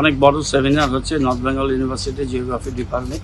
অনেক বড় সেমিনার হচ্ছে North Bengal University geography department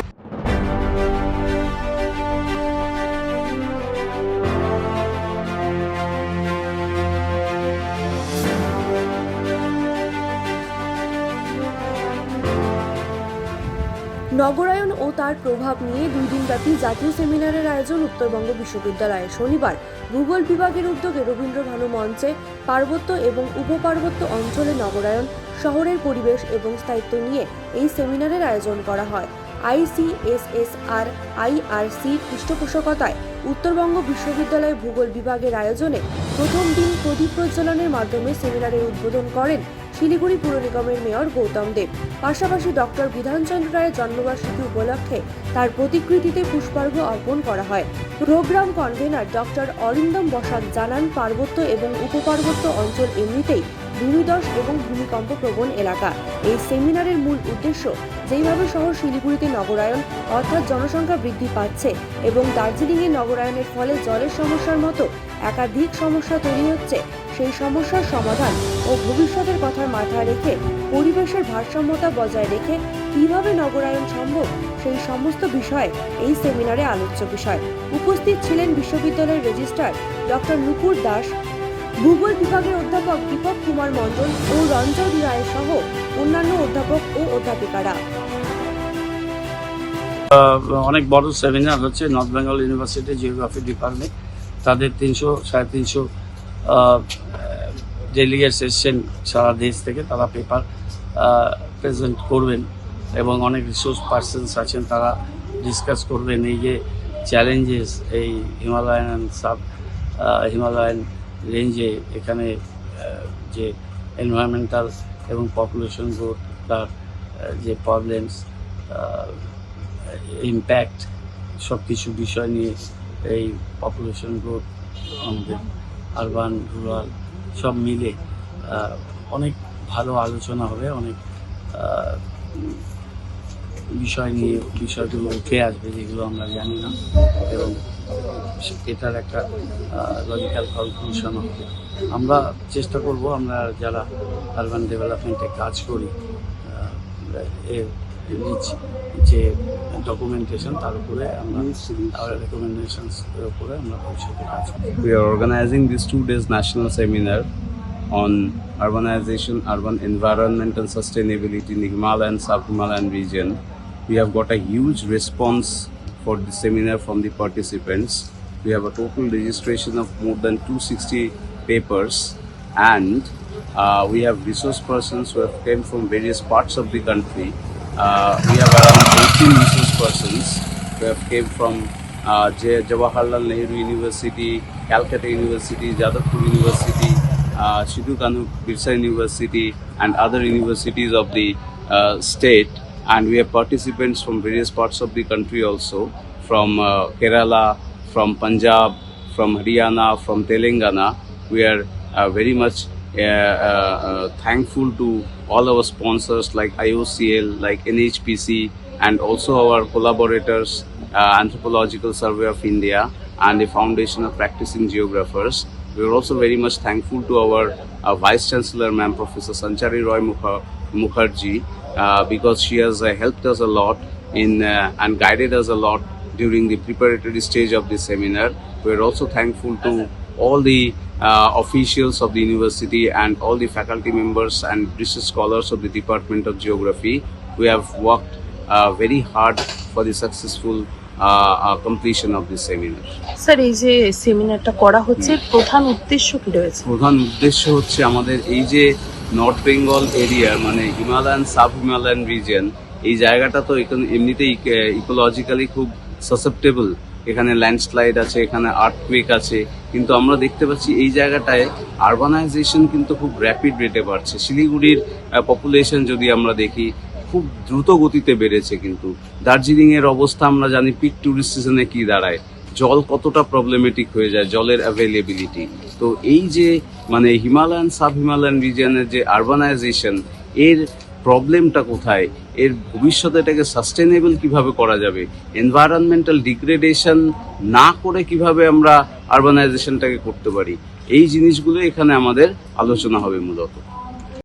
নগরায়ন ও তার প্রভাব নিয়ে দুই দিনব্যাপী জাতীয় সেমিনারের আয়োজন উত্তরবঙ্গ বিশ্ববিদ্যালয়ে শনিবার। ভূগোল বিভাগের উদ্যোগে রবীন্দ্র ভানু মঞ্চে পার্বত্য এবং উপপার্বত্য অঞ্চলে নগরায়ন শহরের পরিবেশ এবং স্থায়িত্ব নিয়ে এই সেমিনারের আয়োজন করা হয়। আইসিএসএসআর, আইআরসি পৃষ্ঠপোষকতায় উত্তরবঙ্গ বিশ্ববিদ্যালয় ভূগোল বিভাগের আয়োজনে প্রথম দিন প্রদীপ প্রজ্বলনের মাধ্যমে সেমিনারের উদ্বোধন করেন শিলিগুড়ি পুর নিগমের মেয়র গৌতম দেব। পাশাপাশি ডক্টর বিধানচন্দ্র রায়ের জন্মবার্ষিকী উপলক্ষে তার প্রতিকৃতিতে পুষ্পার্ঘ্য অর্পণ করা হয়। Program convener doctor Arindam Basak জানান, পার্বত্য এবং উপপার্বত্য অঞ্চল এমনিতেই ভূমিদশ এবং ভূমিকম্প প্রবণ এলাকা। এই সেমিনারের মূল উদ্দেশ্য যেইভাবে শহর শিলিগুড়িতে নগরায়ন অর্থাৎ জনসংখ্যা বৃদ্ধি পাচ্ছে এবং দার্জিলিংয়ে নগরায়নের ফলে জলের সমস্যার মতো একাধিক সমস্যা তৈরি হচ্ছে সেই সমস্যার সমাধান ও ভবিষ্যতের কথা মাথায় রেখে পরিবেশের ভারসাম্যতা বজায় রেখে কীভাবে নগরায়ণ সম্ভব, সেই সমস্ত বিষয়ে এই সেমিনারে আলোচ্য বিষয়। উপস্থিত ছিলেন বিশ্ববিদ্যালয়ের রেজিস্ট্রার ডক্টর নুপুর দাস, ভূগোল বিভাগের অধ্যাপক দীপক কুমার মণ্ডল ও রঞ্জন রায় সহ অন্যান্য অধ্যাপক ও অধ্যাপিকারা। অনেক বড় সেমিনার হচ্ছে North Bengal University geography department. তাদের তিনশো, সাড়ে তিনশো ডেলিগেটস এসছেন সারা দেশ থেকে তারা পেপার প্রেজেন্ট করবেন এবং অনেক রিসোর্স পার্সনস আছেন তারা ডিসকাস করবেন এই যে চ্যালেঞ্জেস এই হিমালয়ান সাব হিমালয়ান রেঞ্জে এখানে যে এনভায়রনমেন্টাল এবং পপুলেশন গ্রোথ তার যে প্রবলেমস ইম্প্যাক্ট সব কিছু বিষয় নিয়ে এই পপুলেশন গ্রোথ আমাদের আরবান রুরাল সব মিলে অনেক ভালো আলোচনা হবে, অনেক বিষয় নিয়ে, বিষয়গুলো উঠে আসবে যেগুলো আমরা জানি না এবং এটার একটা লজিক্যাল কনক্লুশন হবে। আমরা চেষ্টা করব, আমরা যারা আরবান ডেভেলপমেন্টে কাজ করি এর যে ডকুমেন্টেশন তার উপরে আমরা রেকমেন্ডেশনস উপরে আমরা ভবিষ্যতে কাজ করব We are organizing this two days national seminar on urbanization, urban environment and sustainability in the Himalayan, sub-Himalayan region. We have got a huge response for the seminar from the participants. We have a total registration of more than 260 papers and uh, we have resource persons who have came from various parts of the country. Uh, we have around 18 resource persons who have came from uh, Jawaharlal Nehru University, Calcutta University, Jadavpur University, uh, Sidhu Birsa University, and other universities of the uh, state. And we have participants from various parts of the country also, from uh, Kerala, from Punjab, from Haryana, from Telangana. We are uh, very much uh, uh, uh, thankful to all our sponsors like IOCL, like NHPC, and also our collaborators, uh, Anthropological Survey of India and the Foundation of Practicing Geographers. We are also very much thankful to our uh, Vice Chancellor, Ma'am Professor Sanchari Roy Mukherjee, uh, because she has helped us a lot in and guided us a lot during the preparatory stage of this seminar. We are also thankful to all the uh, officials of the university and all the faculty members and research scholars of the Department of Geography. We have worked very hard for the successful uh, uh, completion of this seminar. Sir এই যে সেমিনারটা করা হচ্ছে প্রধান উদ্দেশ্য কি রয়েছে? প্রধান উদ্দেশ্য হচ্ছে আমাদের এই যে নর্থ বেঙ্গল এরিয়া মানে হিমালয়ান সাব হিমালয়ান রিজন এই জায়গাটা তো এখানে এমনিতেই ইকোলজিক্যালি খুব সাসেপ্টেবল এখানে ল্যান্ডস্লাইড আছে এখানে আর্থকুয়েক আছে কিন্তু আমরা দেখতে পাচ্ছি এই জায়গাটায় আরবানাইজেশন কিন্তু খুব র্যাপিড রেটে বাড়ছে। শিলিগুড়ির পপুলেশন যদি আমরা দেখি খুব দ্রুত গতিতে বেড়েছে কিন্তু। দার্জিলিং এর অবস্থা আমরা জানি পিক ট্যুরিস্ট সিজনে কি দাঁড়ায়? জল কতটা প্রবলেমেটিক হয়ে যায়, জলের অ্যাভেলেবিলিটি তো এই যে মানে হিমালয়ান সাব হিমালয়ান রিজিয়নের যে আরবানাইজেশন এর প্রবলেমটা কোথায়? এর ভবিষ্যতে এটাকে সাস্টেনেবল কীভাবে করা যাবে? এনভায়রনমেন্টাল ডিগ্রেডেশন না করে কীভাবে আমরা আরবানাইজেশনটাকে করতে পারি? এই জিনিসগুলো এখানে আমাদের আলোচনা হবে মূলত।